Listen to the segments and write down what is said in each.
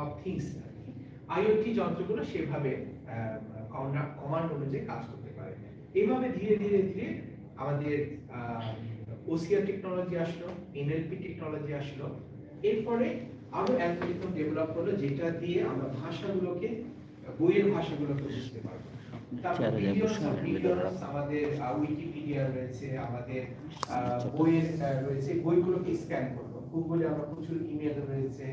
Of things IoT যন্ত্রগুলো সেভাবে command অনুযায়ী কাজ করতে পারে। এইভাবে ধীরে ধীরে ধীরে আমাদের ওসিআর টেকনোলজি আসলো এনএলপি টেকনোলজি আসলো। এরপরে আরও অ্যালগোরিদম ডেভেলপ হলো যেটা দিয়ে আমরা ভাষাগুলোকে বইয়ের ভাষাগুলোকে বুঝতে পারব। আমাদের উইকিপিডিয়া রয়েছে আমাদের বইয়ের রয়েছে বইগুলোকে স্ক্যান করব। গুগলে আমরা প্রচুর ইমেল রয়েছে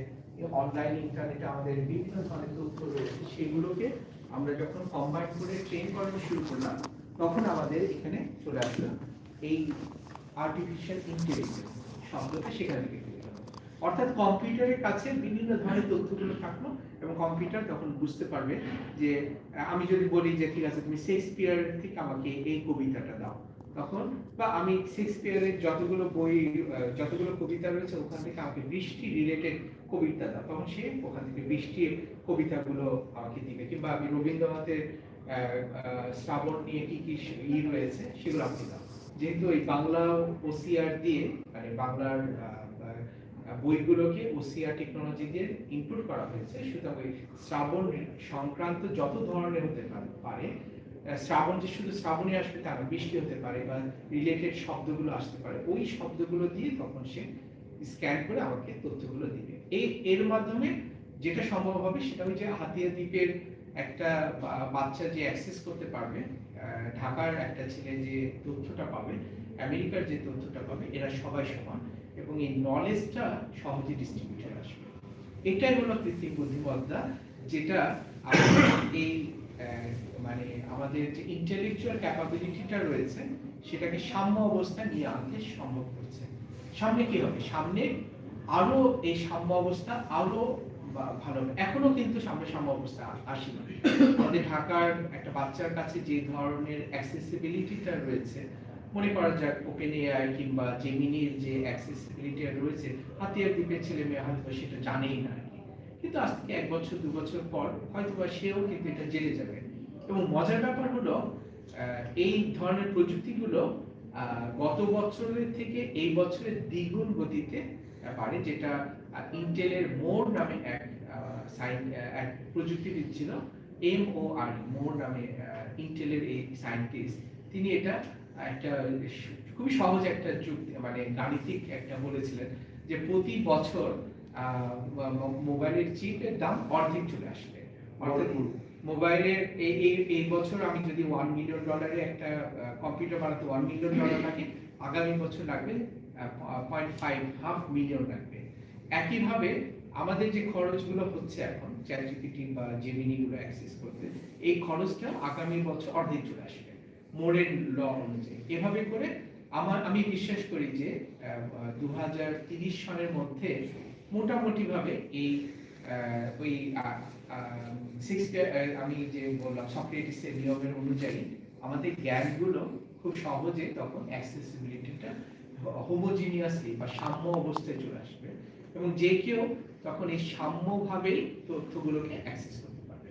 অনলাইন ইন্টারনেটে আমাদের বিভিন্ন ধরনের তথ্য রয়েছে, সেগুলোকে আমরা যখন কম্বাইন করে ট্রেন করানো শুরু করলাম, তখন আমাদের এখানে চলে আসলো এই আর্টিফিশিয়াল ইন্টেলিজেন্স শব্দটা সেখান থেকে। অর্থাৎ কম্পিউটারের কাছে বিভিন্ন ধরনের তথ্যগুলো থাকল এবং কম্পিউটার তখন বুঝতে পারবে যে আমি যদি বলি যে, ঠিক আছে, তুমি শেক্সপিয়ার থেকে আমাকে এই কবিতাটা দাও তখন বা আমি শেক্সপিয়ারের যতগুলো বই যতগুলো কবিতা রয়েছে, ওখান থেকে আমাকে বৃষ্টি রিলেটেড কবিতা দাও তখন সে ওখান থেকে বৃষ্টির কবিতাগুলো আমাকে দিবে। কিংবা আমি রবীন্দ্রনাথের শ্রাবণ নিয়ে কি কি ই রয়েছে সেগুলো যেহেতু এই বাংলা ওসিআর দিয়ে মানে বাংলার বইগুলোকে ওসিআর টেকনোলজি দিয়ে ইনপুট করা হয়েছে, সুতরাং ওই শ্রাবণ সংক্রান্ত যত ধরনের হতে পারে শ্রাবণ যে শুধু শ্রাবণে আসবে তা বৃষ্টি হতে পারে বা রিলেটেড শব্দগুলো আসতে পারে, ওই শব্দগুলো দিয়ে তখন সে স্ক্যান করে আমাকে তথ্যগুলো দিবে। এই, এর মাধ্যমে যেটা সম্ভব হবে সেটা হচ্ছে হাতিয়া দ্বীপের একটা বাচ্চা যে অ্যাক্সেস করতে পারবে ঢাকার একটা ছেলে যে তথ্যটা পাবে, আমেরিকার যে তথ্যটা পাবে, এরা সবাই সমান এবং এই নলেজটা সহজে ডিস্ট্রিবিউট হয়ে আসবে। এটাই হলো কৃত্রিম বুদ্ধিমত্তা, যেটা এই মানে আমাদের যে ইন্টেলেকচুয়াল ক্যাপাবিলিটিটা রয়েছে, সেটাকে সাম্য অবস্থায় নিয়ে আনতে সম্ভব করছে। সামনে কি হবে? সামনে আরও এই সাম্য অবস্থা আরও ভালো এখনও কিন্তু সামনে সাম্য অবস্থা আসেনি। আমাদের ঢাকার একটা বাচ্চার কাছে যে ধরনের অ্যাক্সেসিবিলিটিটা রয়েছে, মনে করা যাক ওপেন এআই কিংবা জেমিনির যে অ্যাক্সেসিবিলিটি রয়েছে, হাতিয়ার দ্বীপের ছেলে মেয়ে হয়তো সেটা জানেই না কিন্তু আজ থেকে এক বছর, দু বছর পর হয়তো বা সেও কিন্তু এটা জেনে যাবে। এবং মজার ব্যাপার হলো এই ধরনের প্রযুক্তিগুলো গত বছরের থেকে এই বছরের দ্বিগুণ গতিতে বাড়ে, যেটা ইন্টেলের মোর নামে এক সাইন এক প্রযুক্তিবিদ ছিল এম ও আর মোর নামে ইন্টেলের এই সায়েন্টিস্ট তিনি এটা, একটা খুবই সহজ একটা যুক্তি মানে গাণিতিক একটা বলেছিলেন যে প্রতি বছর মোবাইলের চিপের দাম অর্ধেক চলে আসবে। অর্থাৎ মোবাইলের এই এই বছর আমি যদি ওয়ান মিলিয়ন ডলারের একটা কম্পিউটার বানাতে ওয়ান মিলিয়ন ডলার লাগে, আগামী বছর লাগবে পয়েন্ট ফাইভ হাফ মিলিয়ন লাগবে। একইভাবে আমাদের যে খরচগুলো হচ্ছে এখন চ্যাটজিপিটি বা জেমিনি গুলো অ্যাক্সেস করতে, এই খরচটা আগামী বছর অর্ধেক চলে আসবে মোড়ের ল অনুযায়ী। এভাবে করে আমার, আমি বিশ্বাস করি যে দু সনের মধ্যে মোটামুটি ভাবে এই ওই আমি যে বললাম সক্রেটিসের নিয়মের অনুযায়ী, আমাদের জ্ঞানগুলো খুব সহজে তখন অ্যাক্সেসিবিলিটিটা হোমোজিনিয়াসলি বা সাম্য অবস্থায় চলে আসবে এবং যে কেউ তখন এই সাম্যভাবেই তথ্যগুলোকে অ্যাক্সেস করতে পারবে।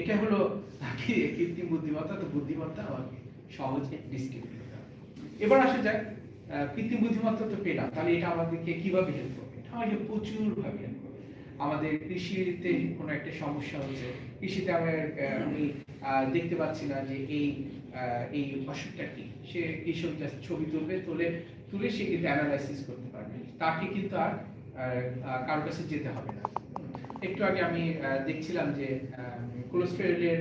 এটা হলো তাকে কৃত্রিম বুদ্ধিমত্তা, তো বুদ্ধিমত্তা আমাকে সহজে ডিসক্রিপ করতে হবে এবার আসা যাক কৃত্রিম বুদ্ধিমত্তা তো পেলাম, তাহলে এটা আমাদেরকে কীভাবে হেল্প করবে? এটা আমাকে প্রচুর ভাবে হেল্প করবে আমাদের কৃষিতে কোনো একটা সমস্যা হচ্ছে কৃষিতে আমার আমি দেখতে পাচ্ছি না যে এই এই অসুখটা কি। সে কৃষক just ছবি তুলবে, তুলে তুলে সে কিন্তু অ্যানালাইসিস করতে পারবে। তাকে কিন্তু আর কারোর কাছে যেতে হবে না। একটু আগে আমি দেখছিলাম যে কোলেস্টেরলের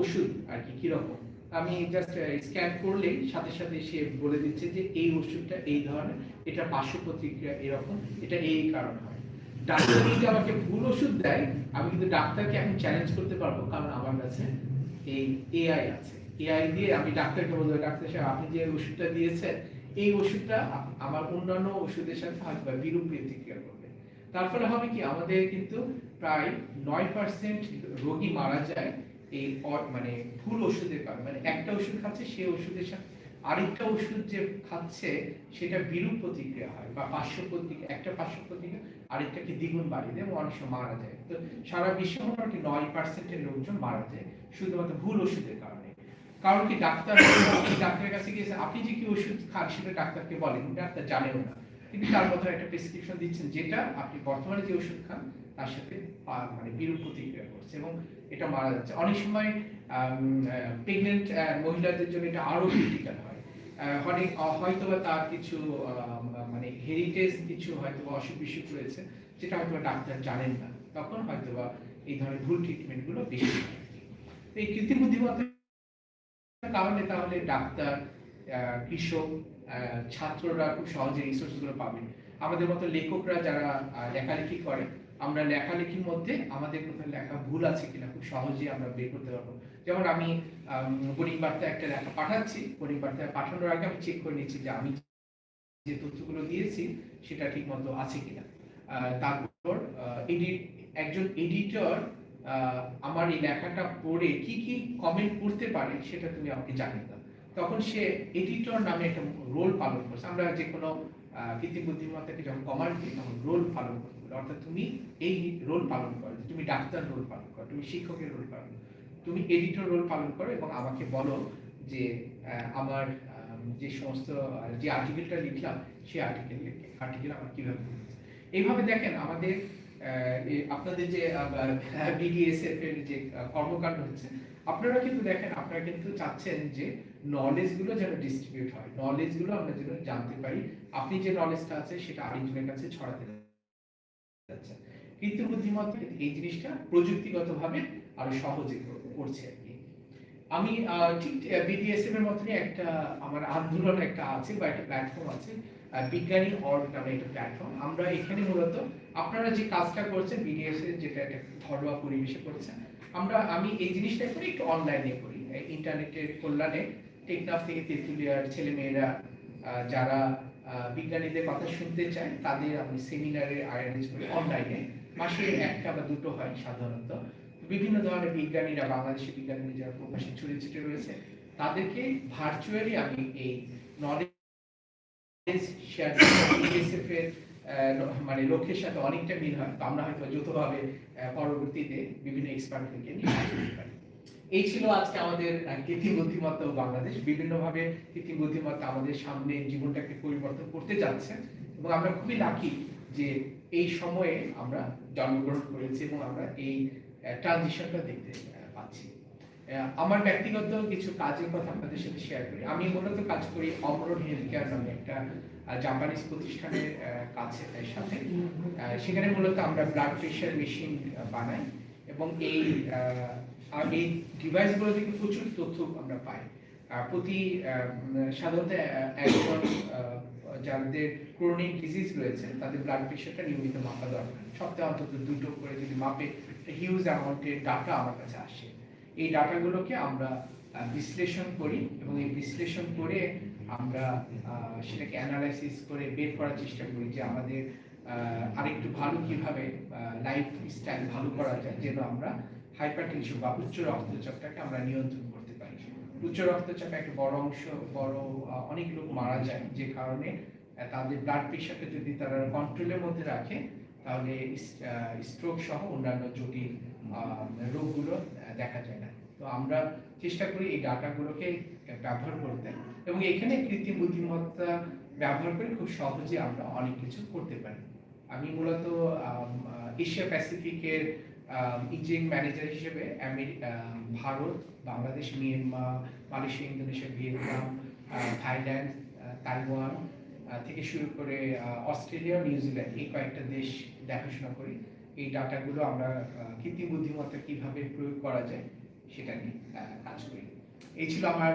ওষুধ আর কি, কীরকম। আমি জাস্ট স্ক্যান করলেই সাথে সাথে সে বলে দিচ্ছে যে এই ওষুধটা এই ধরনের, এটা পার্শ্ব প্রতিক্রিয়া এরকম, এটা এই কারণ হয় ডাক্তার যদি আমাকে ভুল ওষুধ দেয়, আমি কিন্তু ডাক্তারকে এখন চ্যালেঞ্জ করতে পারব, কারণ আমার কাছে এই এআই আছে। এআই দিয়ে আমি ডাক্তারকে বলব, ডাক্তার সাহেব, আপনি যে ওষুধটা দিয়েছেন, এই ওষুধটা আমার অন্যান্য ওষুধের সাথে হয়তো বা বিরূপ প্রতিক্রিয়া করবে। তার ফলে হবে কি, আমাদের কিন্তু প্রায় নয় পার্সেন্ট রোগী মারা যায় এই মানে ভুল ওষুধের কারণে। মানে একটা ওষুধ খাচ্ছে সেই ওষুধের সাথে আরেকটা ওষুধ যে খাচ্ছে, সেটা বিরূপ প্রতিক্রিয়া হয় বা পার্শ্ব প্রতিক্রিয়া, একটা পার্শ্ব প্রতিক্রিয়া, আরেকটাকে দ্বিগুণ বাড়িয়ে দেয় এবং অনেক সময় মারা যায়। তো সারা বিশ্বে মোটামুটি নয় পার্সেন্টের লোকজন মারা যায়, শুধুমাত্র ভুল ওষুধের কারণে। কারণ কি ডাক্তার ডাক্তারের কাছে গিয়েছেন, আপনি যে কি ওষুধ খান সেটা ডাক্তারকে বলেন ডাক্তার জানেও না। কিন্তু তার মতো একটা প্রেসক্রিপশন দিচ্ছেন, যেটা আপনি বর্তমানে যে ওষুধ খান, তার সাথে মানে বিরূপ প্রতিক্রিয়া করছে এবং এটা মারা যাচ্ছে। অনেক সময় প্রেগনেন্ট মহিলাদের জন্য এটা আরও ক্রিটিক্যাল হয়। অনেক হয়তো তার কিছু মানে হেরিটেজ কিছু হয়তো অসুখ বিসুখ রয়েছে, যেটা হয়তো ডাক্তার জানেন না। তখন হয়তো বা এই ধরনের ভুল ট্রিটমেন্টগুলো বেশি এই কৃত্রিম বুদ্ধিমত্তার কারণে তাহলে ডাক্তার কৃষক ছাত্ররা খুব সহজে রিসোর্সগুলো পাবেন আমাদের মতো লেখকরা যারা লেখালেখি করে, আমরা লেখালেখির মধ্যে আমাদের কোথাও লেখা ভুল আছে কিনা খুব সহজেই আমরা বের করতে পারব। যেমন আমি বোর্ডিং বার্তা একটা লেখা পাঠাচ্ছি বোর্ডিং বার্তা পাঠানোর আগে আমি চেক করে নিচ্ছি যে আমি যে তথ্যগুলো দিয়েছি, সেটা ঠিক মতো আছে কিনা। তারপর এডিট একজন এডিটর আমার এই লেখাটা পড়ে কি কি কমেন্ট করতে পারে সেটা তুমি আমাকে জানিয়ে দাও। তখন সে এডিটর নামে একটা রোল পালন করছে। আমরা যে কোনো কৃত্রিম বুদ্ধিমত্তাকে যখন কমান্ড দিই, তখন রোল পালন করতে। অর্থাৎ তুমি এই রোল পালন করো, তুমি ডাক্তার রোল পালন করো, তুমি শিক্ষকের রোল পালন করো। তুমি এডিটর রোল পালন করো এবং আমাকে বলো যে আমার আম, যে সমস্ত যে আর্টিকেলটা লিখলাম সেই আর্টিকেল আর্টিকেল আমার কীভাবে। এইভাবে দেখেন আমাদের আপনাদের যে বিডিএসএফ এর যে কর্মকাণ্ড হচ্ছে আপনারা কিন্তু দেখেন আপনারা কিন্তু চাচ্ছেন যে নলেজগুলো যেন ডিস্ট্রিবিউট হয়। নলেজগুলো আমরা যেন জানতে পারি। আপনি যে নলেজটা আছে সেটা আরেকজনের কাছে ছড়াতে যাচ্ছে কৃত্রিম বুদ্ধিমত্তা এই জিনিসটা প্রযুক্তিগতভাবে আরও সহজে কর- করছে আর কি। আমি ঠিক বিডিএসএফ এর মতনই একটা আমার আন্দোলন একটা আছে বা একটা প্ল্যাটফর্ম আছে বিজ্ঞানী অর্গ নামে একটা প্ল্যাটফর্ম আমরা এখানে মূলত আপনারা যে কাজটা করছেন বিডিএসএফ যেটা একটা ঘরোয়া পরিবেশে করছেন, আমরা, আমি এই জিনিসটা করি একটু অনলাইনে করি। ইন্টারনেটের কল্যাণে টেকনাফ থেকে তেঁতুলিয়ার ছেলেমেয়েরা যারা বিজ্ঞানীদের কথা শুনতে চায়, তাদের আমি সেমিনারে আয়োজন করি অনলাইনে মাসে একটা বা দুটো হয় সাধারণত। বিভিন্ন ধরনের বিজ্ঞানীরা, বাংলাদেশি বিজ্ঞানী যারা প্রকাশে ছড়িয়ে ছিটিয়ে রয়েছে, তাদেরকে ভার্চুয়ালি আমি এই নলেজ শেয়ার এর মানে লক্ষ্যের সাথে অনেকটা মিল হয়। তো আমরা হয়তো যৌথভাবে পরবর্তীতে বিভিন্ন এক্সপার্টদেরকে নিয়ে করতে পারি। এই ছিল আজকে আমাদের কৃত্রিম বুদ্ধিমত্তা ও বাংলাদেশ। বিভিন্নভাবে কৃত্রিম বুদ্ধিমত্তা আমাদের সামনে জীবনটাকে পরিবর্তন করতে যাচ্ছে এবং আমরা খুবই লাকি যে এই সময়ে আমরা জন্মগ্রহণ করেছি এবং আমরা এই ট্রানজিশনটা দেখতে পাচ্ছি। আমার ব্যক্তিগত কিছু কাজের কথা আপনাদের সাথে শেয়ার করি। আমি মূলত কাজ করি অমরণ হেলথ কেয়ার নামে একটা জাপানিজ প্রতিষ্ঠানের কাছে সাথে। সেখানে মূলত আমরা ব্লাড প্রেশার মেশিন বানাই এবং এই এই ডিভাইসগুলো থেকে প্রচুর তথ্য আমরা পাই। প্রতি সাধারণত একজন যাদের ক্রনিক ডিজিজ রয়েছে, তাদের ব্লাড প্রেশারটা নিয়মিত মাপা দরকার। সপ্তাহে অন্তত দুটো করে যদি মাপে হিউজ অ্যামাউন্টের ডাটা আমার কাছে আসে। এই ডাটাগুলোকে আমরা বিশ্লেষণ করি এবং এই বিশ্লেষণ করে আমরা সেটাকে অ্যানালাইসিস করে বের করার চেষ্টা করি যে আমাদের আরেকটু ভালো কীভাবে লাইফ স্টাইল ভালো করা যায়, যেন আমরা হাইপারটেনশন বা উচ্চ রক্তচাপটাকে আমরা নিয়ন্ত্রণ উচ্চ রক্তচাপে একটা বড় অংশ, বড় অনেক লোক মারা যায় যে কারণে তাদের ব্লাড প্রেশারকে যদি তারা কন্ট্রোলের মধ্যে রাখে, তাহলে স্ট্রোক সহ অন্যান্য জটিল রোগগুলো দেখা যায় না। তো আমরা চেষ্টা করি এই ডাটাগুলোকে ব্যবহার করতে। এবং এখানে কৃত্রিম বুদ্ধিমত্তা ব্যবহার করে খুব সহজে আমরা অনেক কিছু করতে পারি। আমি মূলত এশিয়া প্যাসিফিকের ইঞ্জিনিয়ারিং ম্যানেজার হিসেবে Bharat, Bangladesh, Myanmar, Malaysia, Indonesia, Vietnam Thailand Taiwan থেকে শুরু করে অস্ট্রেলিয়া নিউজিল্যান্ড এই কয়েকটা দেশ দেখাশোনা করি। এই ডাটাগুলো আমরা কৃত্রিম বুদ্ধিমত্তা কীভাবে প্রয়োগ করা যায় সেটা নিয়ে কাজ করি। এই ছিল আমার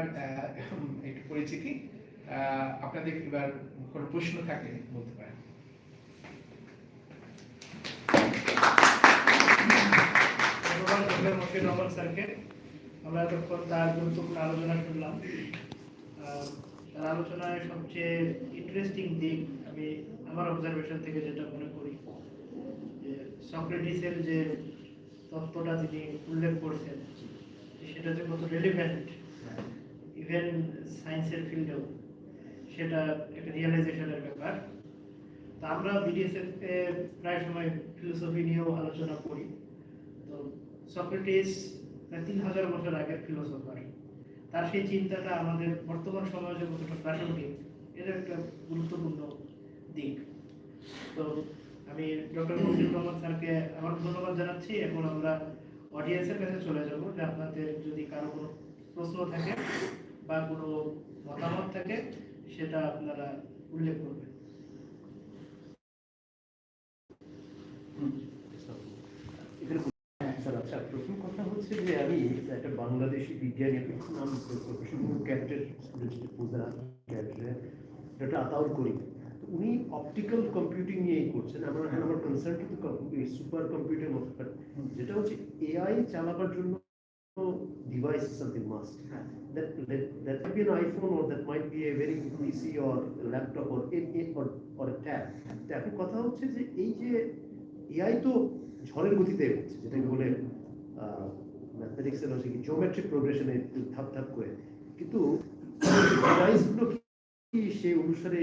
একটু পরিচিতি। আপনাদের এবার কোনো প্রশ্ন থাকলে বলতে পারেন ধন্যবাদ আমরা এতক্ষণ তার গুরুত্বপূর্ণ আলোচনা শুনলাম তার আলোচনায় সবচেয়ে ইন্টারেস্টিং দিক আমি আমার অবজারভেশন থেকে যেটা মনে করি যে সক্রেটিসের যে তত্ত্বটা তিনি উল্লেখ করছেন সেটা যে কত রেলিভেন্ট ইভেন সায়েন্সের ফিল্ডেও সেটা একটা রিয়েলাইজেশনের ব্যাপার তা আমরা বিডিএসএফ প্রায় সময় ফিলোসফি নিয়েও আলোচনা করি তো সক্রেটিস প্রায় তিন হাজার বছর আগের ফিলোসফার তার সেই চিন্তাটা আমাদের বর্তমান সমাজে কতটা প্রাসঙ্গিক, এটা একটা গুরুত্বপূর্ণ দিক। তো আমি ডক্টর মফিজুর রহমান স্যারকে আমার ধন্যবাদ জানাচ্ছি। এখন আমরা অডিয়েন্সের কাছে চলে যাব, যে আপনাদের যদি কারও কোনো প্রশ্ন থাকে বা কোনো মতামত থাকে, সেটা আপনারা উল্লেখ করবেন। প্রথম কথা হচ্ছে যে আমি একটা বাংলাদেশি বিজ্ঞানী নাম প্রফেসর একটা আতাউর করি উনি অপটিক্যাল কম্পিউটিং নিয়েই করছেন। আমার আমার কনসার্ন কিন্তু সুপার কম্পিউটার মতো। যেটা হচ্ছে এআই চালাবার জন্য device something must or that might be a very good PC or laptop or a, a, or, or a tab তো এখন কথা হচ্ছে যে এই যে এআই তো ঝড়ের গতিতে হচ্ছে যেটাকে বলে ম্যাথমেটিক্স এর হচ্ছে কি জিওমেট্রিক প্রোগ্রেশনে ধাপ ধাপ করে। কিন্তু ডিভাইসগুলো কি সেই অনুসারে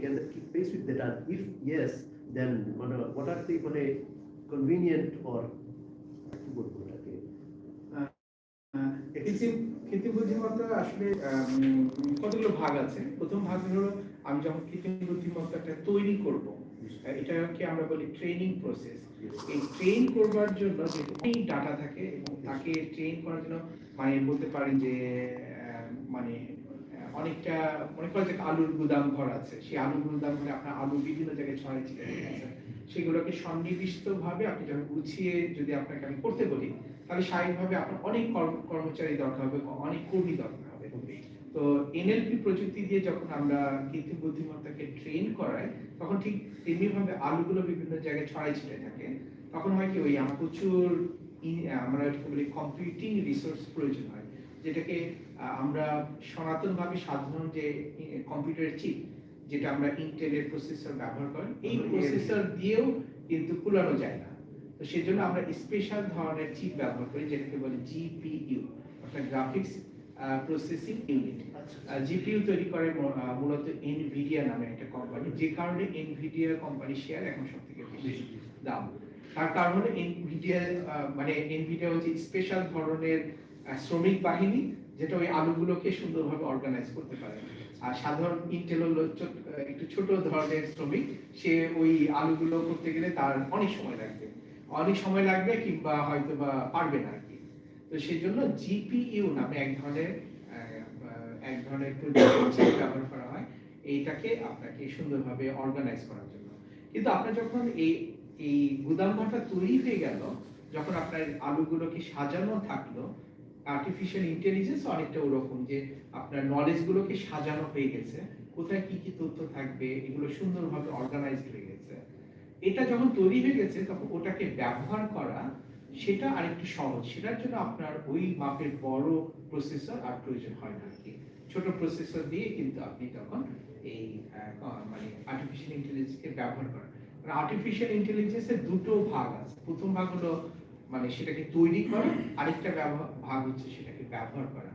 can keep pace with that R if yes then মানে হোয়াট আর দি মানে কনভিনিয়েন্ট অর কি বলব কৃত্রিম বুদ্ধিমত্তা আসলে কতগুলো ভাগ আছে? প্রথম ভাগ হলো আমি যখন কৃত্রিম বুদ্ধিমত্তাটা তৈরি করব এটাকে আমরা বলি ট্রেনিং প্রসেস এই ট্রেন করবার জন্য ডাটা থাকে এবং তাকে ট্রেন করার জন্য মানে বলতে পারেন যে মানে অনেকটা, মনে যে আলুর গুদাম ঘর আছে। সেই আলুর গুদাম ঘরে আপনার আলু বিভিন্ন জায়গায় ছড়াই আছে। সেগুলোকে সন্নিবিষ্ট ভাবে আপনি যখন গুছিয়ে যদি আপনাকে আমি করতে বলি, তাহলে স্বাভাবিকভাবে আপনার অনেক কর্ম- কর্মচারী দরকার হবে, অনেক কর্মী দরকার হবে। তো এনএলপি প্রযুক্তি দিয়ে যখন আমরা কৃত্রিম বুদ্ধিমত্তাকে ট্রেন করাই তখন ঠিক তেমনি ভাবে আলুগুলো বিভিন্ন জায়গায় ছড়াই ছিটে থাকে। তখন হয় কি ওই আমার প্রচুর আমরা বলি কম্পিউটিং রিসোর্স প্রয়োজন হয়। যেটাকে আমরা সনাতন ভাবে সাধারণ যে কম্পিউটারের চিপ যেটা আমরা ইন্টেলের প্রসেসর ব্যবহার করি এই প্রসেসর দিয়েও কিন্তু কুলানো যায় না। তো সেজন্য আমরা স্পেশাল ধরনের চিপ ব্যবহার করি যেটাকে বলে জিপিইউ অর্থাৎ গ্রাফিক্স প্রসেসিং ইউনিট জিপিইউ তৈরি করে মূলত এনভিডিয়া নামে একটা কোম্পানি যে কারণে এনভিডিয়া কোম্পানি শেয়ার এখন সব থেকে বেশি দাম। তার কারণ হলো এনভিডিয়া মানে এনভিডিয়া হচ্ছে স্পেশাল ধরনের শ্রমিক বাহিনী যেটা ওই আলুগুলোকে সুন্দরভাবে অর্গানাইজ করতে পারে। আর সাধারণ ইন্টেল হলো একটু ছোট ধরনের শ্রমিক সে ওই আলুগুলো করতে গেলে তার অনেক সময় লাগবে। অনেক সময় লাগবে কিংবা হয়তো বা পারবে না। তো সেই জন্য জিপিইউ নামে এক ধরনের এক ধরনের প্রযুক্তি ব্যবহার করা হয়। এইটাকে আপনাকে সুন্দরভাবে অর্গানাইজ করার জন্য। কিন্তু আপনার যখন এই এই গুদাম ঘরটা তৈরি হয়ে গেল, যখন আপনার আলুগুলোকে সাজানো থাকল আর্টিফিশিয়াল ইন্টেলিজেন্স অনেকটা ওরকম যে আপনার নলেজ গুলোকে সাজানো হয়ে গেছে, কোথায় কি কি তথ্য থাকবে, এগুলো সুন্দরভাবে অর্গানাইজড হয়ে গেছে। এটা যখন তৈরি হয়ে গেছে, তখন ওটাকে ব্যবহার করা সেটা আরেকটু সহজ। সেটার জন্য আপনার ওই মাপের বড় প্রসেসর আর প্রয়োজন হয় না আর কি ছোট প্রসেসর দিয়ে কিন্তু আপনি তখন এই মানে আর্টিফিশিয়াল ইন্টেলিজেন্সকে ব্যবহার করেন। আর্টিফিশিয়াল ইন্টেলিজেন্সের দুটো ভাগ আছে। প্রথম ভাগ হলো মানে সেটাকে তৈরি করা, আরেকটা ভাগ হচ্ছে সেটাকে ব্যবহার করা।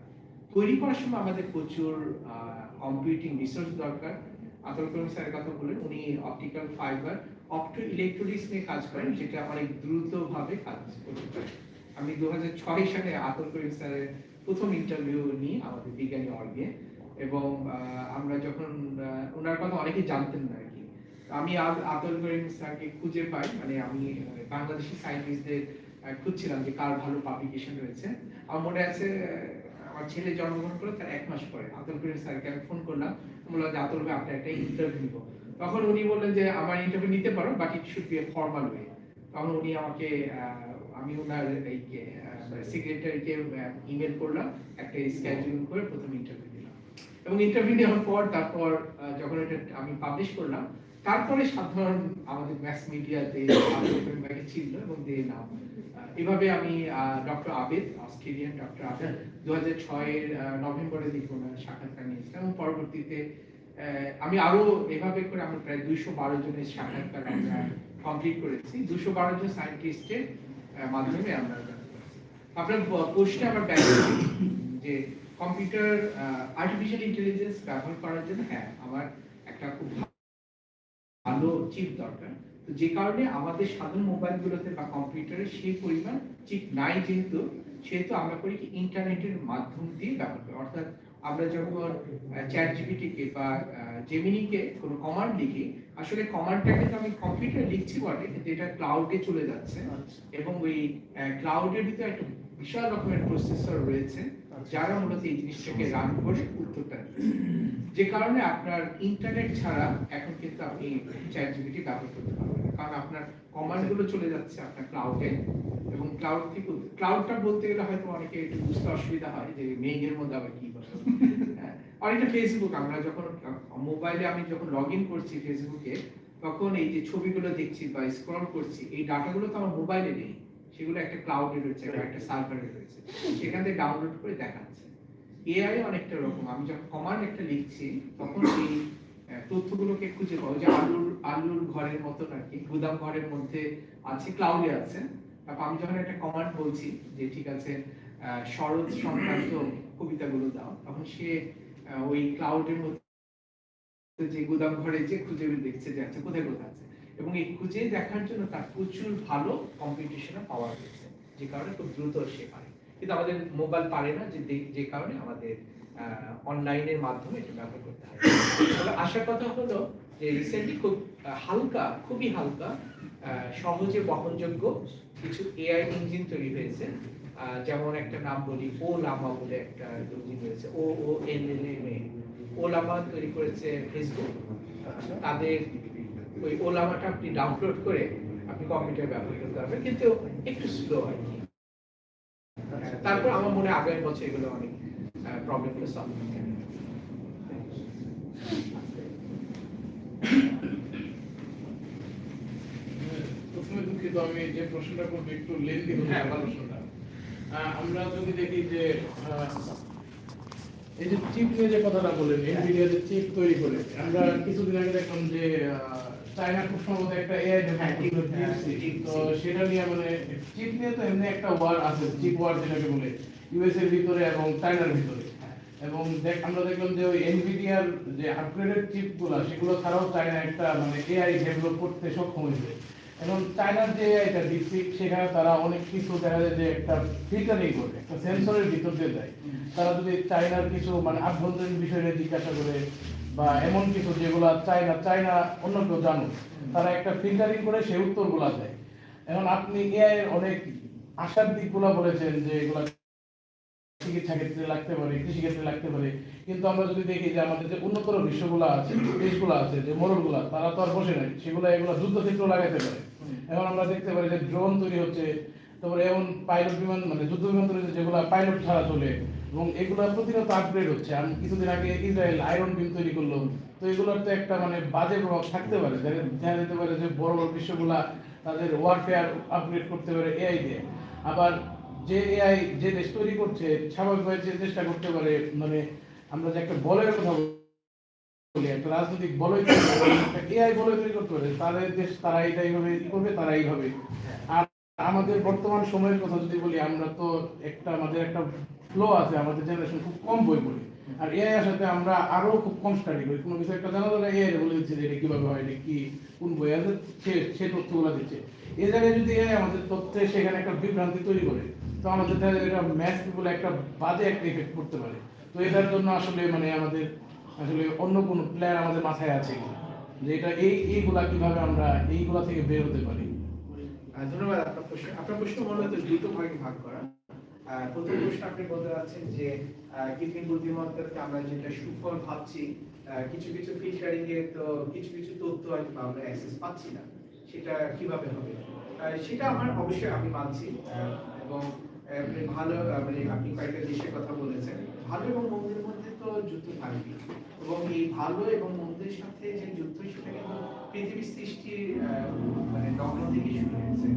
তৈরি করার সময় আমাদের প্রচুর কম্পিউটিং রিসোর্স দরকার। আতল করিম স্যারের কথা বলেন, উনি অপটিক্যাল ফাইবার অপটো ইলেকট্রনিক্স নিয়ে কাজ করেন, যেটা অনেক দ্রুত ভাবে কাজ করতে পারে। আমি দু সালে আতল করিম স্যারের প্রথম ইন্টারভিউ নিই আমাদের বিজ্ঞানী অর্গে, এবং আমরা যখন ওনার কথা অনেকেই জানতেন না আর কি। আমি আ- আতল করিম স্যারকে খুঁজে পাই মানে আমি বাংলাদেশি সায়েন্টিস্টদের খুঁজছিলাম যে কার ভালো পাবলিকেশন রয়েছে। আমার মনে আছে আমার ছেলে জন্মগ্রহণ করে তার এক মাস পরে আতল করিম স্যারকে আমি ফোন করলাম বললাম যে আতল ভাই আপনার একটা ইন্টারভিউ নিব। তখন উনি বললেন যে আমার ইন্টারভিউ নিতে পারো but it should be formal way তখন উনি আমাকে আমি ওনার এই সেক্রেটারিকে ইমেল করলাম একটা স্কেজুল করে প্রথম ইন্টারভিউ দিলাম। এবং ইন্টারভিউ নেওয়ার পর তারপর যখন এটা আমি পাবলিশ করলাম তারপরে সাধারণ আমাদের ম্যাস মিডিয়াতে ছিল এবং দিয়ে নাম। এভাবে আমি doctor Abed Australian doctor Abed দু হাজার ছয়ের নভেম্বরে দিকে ওনার সাক্ষাৎকার নিয়েছিলাম এবং পরবর্তীতে আমি আরও এভাবে করে আমরা প্রায় দুইশো বারো জনের সাক্ষাৎকার আমরা কমপ্লিট করেছি। দুশো বারো জন সায়েন্টিস্টের মাধ্যমে আমরা আপনার প্রশ্নে আমার ব্যাখ্যা যে কম্পিউটার আর্টিফিশিয়াল ইন্টেলিজেন্স ব্যবহার করার জন্য হ্যাঁ আমার একটা খুব ভালো চিপ দরকার। তো যে কারণে আমাদের সাধারণ মোবাইল গুলোতে বা কম্পিউটারে সেই পরিমাণ চিপ নাই যেহেতু, সেহেতু আমরা করি কি ইন্টারনেটের মাধ্যম দিয়ে ব্যবহার করি। অর্থাৎ আমরা যখন চ্যাট জিপিটিকে বা জেমিনিকে কোনো কমান্ড লিখি আসলে কমান্ডটাকে তো আমি কম্পিউটার লিখছি বটে কিন্তু এটা ক্লাউডে চলে যাচ্ছে। এবং ওই ক্লাউডের ভিতরে একটা বিশাল রকমের প্রসেসর রয়েছে যারা মূলত এই জিনিসটাকে রান করে উত্তরটা। যে কারণে আপনার ইন্টারনেট ছাড়া এখন কিন্তু আপনি চ্যাট জিপিটি ব্যবহার করতে পারবেন না। কারণ আপনার কমান্ডগুলো চলে যাচ্ছে আপনার ক্লাউডে এবং ক্লাউড থেকে ক্লাউডটা বলতে গেলে হয়তো অনেকে একটু বুঝতে অসুবিধা হয় যে মেঘের মধ্যে আবার কি হ্যাঁ, অনেকটা ফেসবুক আমরা যখন মোবাইলে আমি যখন লগ ইন করছি ফেসবুকে তখন এই যে ছবিগুলো দেখছি বা স্ক্রল করছি এই ডাটাগুলো তো আমার মোবাইলে নেই সেগুলো একটা ক্লাউডে রয়েছে, বা একটা সার্ভারে রয়েছে। সেখান থেকে ডাউনলোড করে দেখাচ্ছে। এআই অনেকটা রকম। আমি যখন কমান্ড একটা লিখছি, তখন এই তথ্যগুলোকে খুঁজে পাবো। যে আলুর আলুর ঘরের মতো আর কি, গুদাম ঘরের মধ্যে আছে ক্লাউডে আছে। তারপর আমি যখন একটা কমান্ড বলছি যে, ঠিক আছে শরৎ সংক্রান্ত কবিতাগুলো দাও। তখন সে ওই ক্লাউডের মধ্যে যে গুদাম ঘরে যে খুঁজে দেখছে যে আচ্ছা কোথায় কোথায় আছে? এবং এই খুঁজে দেখার জন্য তার প্রচুর ভালো কম্পিটিশনে পাওয়ার রয়েছে যে কারণে খুব দ্রুত সে পারে। কিন্তু আমাদের মোবাইল পারে না যে যে কারণে আমাদের অনলাইনের মাধ্যমে এটা ব্যবহার করতে হয়। তবে আসার কথা হলো যে রিসেন্টলি খুব হালকা খুবই হালকা সহজে বহনযোগ্য কিছু এআই ইঞ্জিন তৈরি হয়েছে। যেমন একটা নাম বলি ও লামা বলে একটা ইঞ্জিন রয়েছে ও ও এন এল এম এ ও লামা তৈরি করেছে ফেসবুক তাদের ওই ওলামাটা আপনি ডাউনলোড করে আপনি কম্পিউটার ব্যবহার করতে পারবেন কিন্তু একটু স্লো আর কি। তারপর আমার মনে আগামী বছর এগুলো অনেক প্রবলেমগুলো সলভ প্রথমে দুঃখিত আমি যে প্রশ্নটা করব একটু লেন্দি হতে হ্যাঁ, আমরা যদি দেখি যে এই যে চিপ নিয়ে যে কথাটা এনভিডিয়া যে চিপ তৈরি করে আমরা কিছুদিন আগে দেখলাম যে চায়না খুব সম্ভবত একটা এআই হ্যাঁ, হ্যাঁ, তো সেটা নিয়ে মানে চিপ নিয়ে তো এমনি একটা ওয়ার আছে চিপ ওয়ার যেটাকে বলে ইউএস এর ভিতরে এবং চায়নার ভিতরে। এবং দেখ আমরা দেখলাম যে ওই এনভিডিয়ার যে আপগ্রেডেড চিপগুলা সেগুলো ছাড়াও চায়না একটা মানে এআই ডেভেলপ করতে সক্ষম হয়েছে। এবং চায়নার যে এটা ডিপসিক সেখানে তারা অনেক কিছু দেখা যায় যে একটা ফিল্টারিং করে, একটা সেন্সরের ভিতর দিয়ে দেয়। তারা যদি চায়নার কিছু মানে আভ্যন্তরীণ বিষয় জিজ্ঞাসা করে, বা এমন কিছু যেগুলো চায়না চায়না অন্য কেউ জানুক, তারা একটা ফিল্টারিং করে সেই উত্তরগুলা দেয়। এখন আপনি এআই এর অনেক আশার দিকগুলো বলেছেন যে এগুলা চিকিৎসা ক্ষেত্রে লাগতে পারে কৃষি ক্ষেত্রে লাগতে পারে। কিন্তু আমরা যদি দেখি যে আমাদের যে উন্নতর বিশ্বগুলো আছে, দেশগুলো আছে, যে মোড়লগুলা, তারা তো আর বসে নাই, সেগুলো এগুলো যুদ্ধ ক্ষেত্রেও লাগাতে পারে। এখন আমরা দেখতে পারি যে ড্রোন তৈরি হচ্ছে, তারপরে এমন পাইলট বিমান মানে যুদ্ধ বিমান তৈরি হচ্ছে, যেগুলো পাইলট ছাড়া চলে, এবং এগুলো প্রতিনিয়ত আপগ্রেড হচ্ছে। আমি কিছুদিন আগে ইসরায়েল আয়রন বিম তৈরি করল। তো এগুলোর তো একটা মানে বাজে প্রভাব থাকতে পারে। দেখা যেতে পারে যে বড় বড় বিশ্বগুলা তাদের ওয়ারফেয়ার আপগ্রেড করতে পারে এআই দিয়ে। আবার যে এআই যে দেশ তৈরি করছে, স্বাভাবিকভাবে যে চেষ্টা করতে পারে মানে আমরা যে একটা বলের কথা বলি, একটা রাজনৈতিক বলয় এআই বলয় তৈরি করতে পারে তাদের দেশ, তারা এটা এইভাবে ই করবে, তারা এইভাবে। আর আমাদের বর্তমান সময়ের কথা যদি বলি, আমরা তো একটা, আমাদের একটা ফ্লো আছে, আমাদের জেনারেশন খুব কম বই পড়ি। আর এআই আসাতে আমরা আরও খুব কম স্টাডি করি। কোনো কিছু একটা জানা দরকার এআই বলে দিচ্ছে যে এটা কীভাবে হয়, এটা কি, কোন বই আছে, সে সে তথ্যগুলো দিচ্ছে। এই জায়গায় যদি এআই আমাদের তথ্যে সেখানে একটা বিভ্রান্তি তৈরি করে, তো আমাদের এটা ম্যাথ বলে একটা বাজে একটা ইফেক্ট করতে পারে। তো এটার জন্য আসলে মানে আমাদের, আসলে অন্য কোনো প্ল্যান আমাদের মাথায় আছে। যে এটা এই, এইগুলা কীভাবে আমরা এইগুলা থেকে বের হতে পারি। ধন্যবাদ আপনার প্রশ্ন আপনার প্রশ্ন মূলত দুটো ভাগে ভাগ করা। প্রথম প্রশ্ন আপনি বলতে চাচ্ছেন যে কৃত্রিম বুদ্ধিমত্তাকে আমরা যেটা সুফল ভাবছি কিছু কিছু ফিল্টারিং এ তো, কিছু কিছু তথ্য আমরা অ্যাক্সেস পাচ্ছি না। সেটা কীভাবে হবে? সেটা আমার অবশ্যই আমি মানছি এবং আপনি ভালো মানে আপনি কয়েকটা দেশের কথা বলেছেন। ভালো এবং মন্দের মধ্যে তো যুদ্ধ থাকবে। এবং এই ভালো এবং মন্দের সাথে যে যুদ্ধ, সেটা কিন্তু পৃথিবীর সৃষ্টির মানে লগ্ন থেকে শুরু হয়েছে।